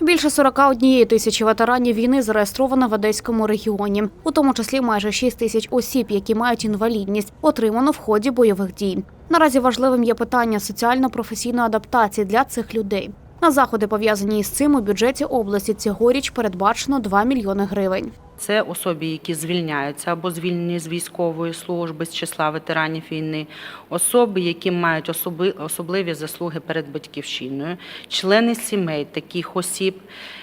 Більше 41 тисячі ветеранів війни зареєстровано в Одеському регіоні, у тому числі майже 6 тисяч осіб, які мають інвалідність, отримано в ході бойових дій. Наразі важливим є питання соціально-професійної адаптації для цих людей. На заходи, пов'язані із цим, у бюджеті області цьогоріч передбачено 2 мільйони гривень. Це особи, які звільняються або звільнені з військової служби з числа ветеранів війни, особи, які мають особи- особливі заслуги перед батьківщиною, члени сімей таких осіб,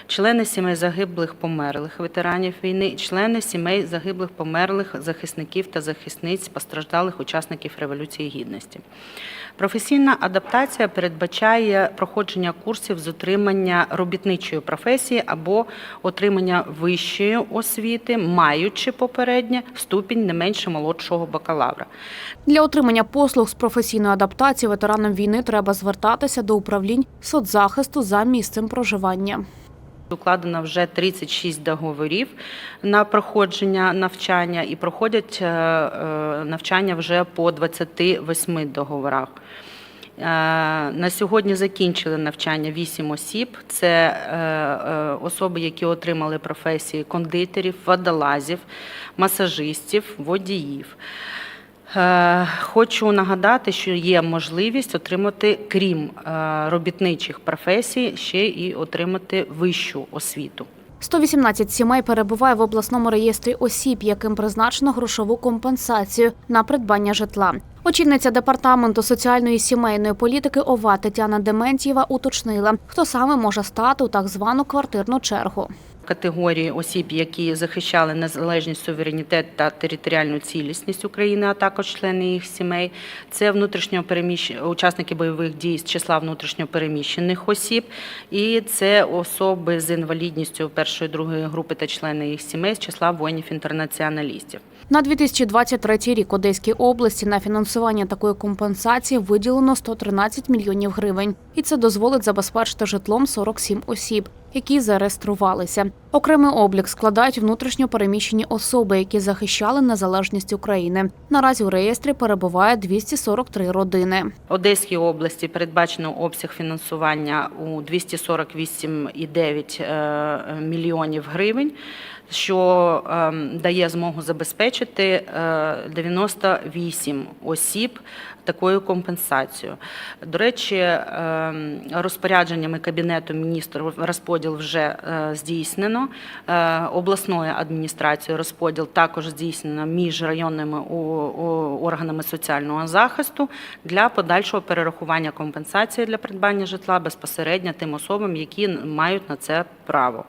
члени сімей загиблих померлих ветеранів війни, члени сімей загиблих померлих захисників та захисниць постраждалих учасників Революції Гідності. Професійна адаптація передбачає проходження курсів з отримання робітничої професії або отримання вищої освіти, маючи попереднє ступінь не менше молодшого бакалавра. Для отримання послуг з професійної адаптації ветеранам війни треба звертатися до управлінь соцзахисту за місцем проживання. Укладено вже 36 договорів на проходження навчання і проходять е, е, навчання вже по 28 договорах. На сьогодні закінчили навчання 8 осіб. Це е, е, особи, які отримали професії кондитерів, водолазів, масажистів, водіїв. Е, Хочу нагадати, що є можливість отримати, крім робітничих професій, ще і отримати вищу освіту. 118 сімей перебуває в обласному реєстрі осіб, яким призначено грошову компенсацію на придбання житла. Очільниця департаменту соціальної сімейної політики ОВА Тетяна Дементьєва уточнила, хто саме може стати у так звану квартирну чергу. Категорії осіб, які захищали незалежність, суверенітет та територіальну цілісність України, а також члени їх сімей. Це внутрішньопереміщ... учасники бойових дій з числа внутрішньопереміщених осіб, і це особи з інвалідністю першої другої групи та члени їх сімей з числа воїнів-інтернаціоналістів. На 2023 рік Одеській області на фінансування такої компенсації виділено 113 мільйонів гривень, і це дозволить забезпечити житлом 47 осіб, які зареєструвалися. Окремий облік складають внутрішньо переміщені особи, які захищали незалежність України. Наразі у реєстрі перебуває 243 родини. Одеській області передбачено обсяг фінансування у 248,9 е, мільйонів гривень, що ем, дає змогу забезпечити е, 98 осіб такою компенсацією. До речі, розпорядженнями Кабінету міністрів розподіл вже е, Е, Обласною адміністрацією розподіл також здійснено між районними органами соціального захисту для подальшого перерахування компенсації для придбання житла безпосередньо тим особам, які мають на це право.